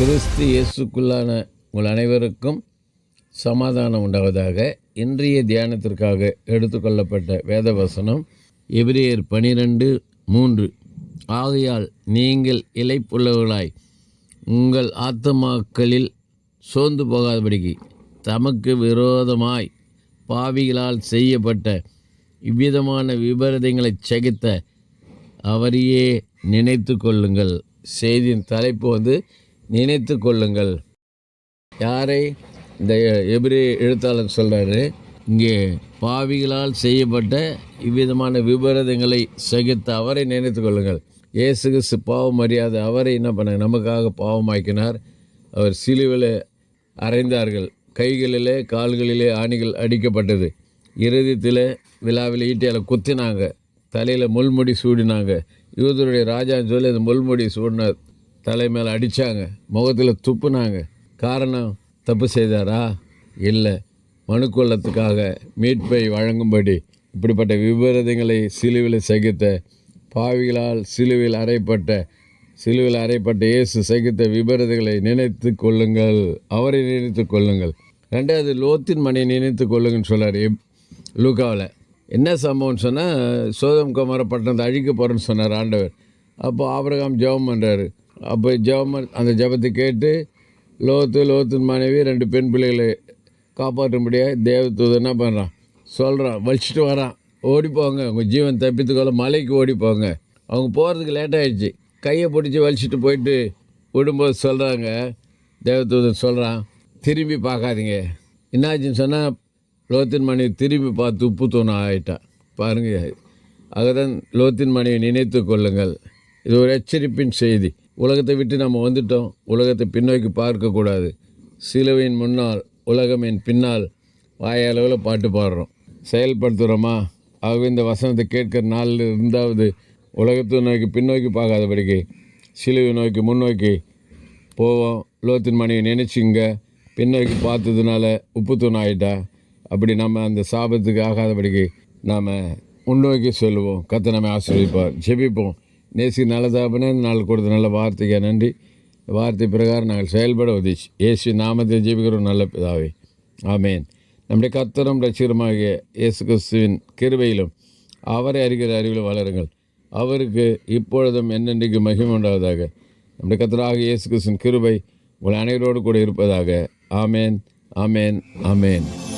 கிறிஸ்து இயேசுக்குள்ளான உங்கள் அனைவருக்கும் சமாதானம் உண்டாவதாக இன்றைய தியானத்திற்காக எடுத்துக்கொள்ளப்பட்ட வேத வசனம் எபிரேயர் பனிரெண்டு மூன்று. ஆகையால் நீங்கள் இழைப்புள்ளவர்களாய் உங்கள் ஆத்துமாக்களில் சோர்ந்து போகாதபடிக்கு தமக்கு விரோதமாய் பாவிகளால் செய்யப்பட்ட இவ்விதமான விபரீதங்களைச் சகித்த அவரையே நினைத்து கொள்ளுங்கள் செய்தியின் தலைப்பு வந்து நினைத்து கொள்ளுங்கள். யாரை? இந்த எபிரே எழுத்தாளர் சொல்கிறாரு இங்கே பாவிகளால் செய்யப்பட்ட இவ்விதமான விபரீதங்களை சகித்த அவரை நினைத்து கொள்ளுங்கள். இயேசு கிறிஸ்து பாவம் அறியாத அவரை என்ன பண்ணாங்க நமக்காக பாவமாக்கினார். அவர் சிலுவில் அறைந்தார்கள். கைகளிலே கால்களிலே ஆணிகள் அடிக்கப்பட்டது. இறுதித்தில் விழாவில் ஈட்டியால் குத்தினாங்க. தலையில் முள்முடி சூடினாங்க. யூதருடைய ராஜான்னு சொல்லி அந்த முள்முடி சூடின தலை மேலே அடித்தாங்க முகத்தில் துப்புனாங்க. காரணம் தப்பு செய்தாரா? இல்லை. மனுக்கொள்ளத்துக்காக மீட்பை வழங்கும்படி இப்படிப்பட்ட விபரீதங்களை சிலுவில் சகித்த பாவிகளால் சிலுவில் அறைப்பட்ட சிலுவில் அறைப்பட்ட இயேசு சகித்த விபரீதங்களை நினைத்து கொள்ளுங்கள். அவரை நினைத்து கொள்ளுங்கள். ரெண்டாவது லோத்தின் மணியை நினைத்து கொள்ளுங்கன்னு சொல்லார் லூக்காவில். என்ன சம்பவம்னு சொன்னால் சோதம் குமார பட்டணத்தை அழிக்க போகிறேன்னு சொன்னார் ஆண்டவர். அப்போ ஆபிரகாம் ஜெபம் பண்ணுறாரு அப்போ ஜெபம் அந்த ஜெபத்தை கேட்டு லோத்து லோத்தின் மனைவி ரெண்டு பெண் பிள்ளைகளை காப்பாற்றும்படியாக தேவதூதன் என்ன பண்ணுறான் சொல்கிறான் வலிச்சுட்டு வரான். ஓடி போங்க உங்கள் ஜீவன் தப்பித்துக்கொள்ள மலைக்கு ஓடி போங்க. அவங்க போகிறதுக்கு லேட் ஆயிடுச்சு. கையை பிடிச்சி வலிச்சுட்டு போயிட்டு விடும்போது சொல்கிறாங்க தேவதூதன் சொல்கிறான் திரும்பி பார்க்காதீங்க. என்னாச்சுன்னு சொன்னால் லோத்தின் மனைவி திரும்பி பார்த்து உப்பு தூணம் ஆகிட்டான் பாருங்கள் அதுதான் லோத்தின் மனைவி நினைத்து கொள்ளுங்கள். இது ஒரு எச்சரிப்பின் செய்தி. உலகத்தை விட்டு நம்ம வந்துட்டோம். உலகத்தை பின்னோக்கி பார்க்கக்கூடாது சிலுவையின் முன்னால் உலகம் என் பின்னால் வாயளவில் பாட்டு பாடுறோம். செயல்படுத்துகிறோமா ஆகவே இந்த வசனத்தை கேட்கிற நாளில் இருந்தாவது உலகத்தை நோக்கி பின்னோக்கி பார்க்காதபடிக்கு சிலுவை நோக்கி முன்னோக்கி போவோம். லோத்தின் மணியை நினச்சிங்க பின்னோக்கி பார்த்ததுனால உப்பு தூண் ஆகிட்டா அப்படி நம்ம அந்த சாபத்துக்கு ஆகாதபடிக்கு நாம் முன்னோக்கி சொல்லுவோம் கத்தை நம்ம ஆசிரியப்பார் ஜெபிப்போம். நேசி நல்லதாபனே நாள் கொடுத்த நல்ல வார்த்தைக்கு நன்றி. வார்த்தை பிரகாரம் நாங்கள் செயல்பட உதவிச்சு இயேசு நாமத்தில் ஜீவிக்கிறோம் நல்ல பிதாவே. ஆமேன். நம்முடைய கத்தரும் ரட்சிகரமாகிய இயேசு கிறிஸ்துவின் கிருபையிலும் அவரை அறிகிற அறிவிலும் வளருங்கள். அவருக்கு இப்பொழுதும் என்னென்றைக்கு மகிமை உண்டாவதாக. நம்முடைய கத்தராக இயேசு கிறிஸ்துவின் கிருபை உங்கள் அனைவரோடு கூட இருப்பதாக. ஆமேன் ஆமேன் ஆமேன்.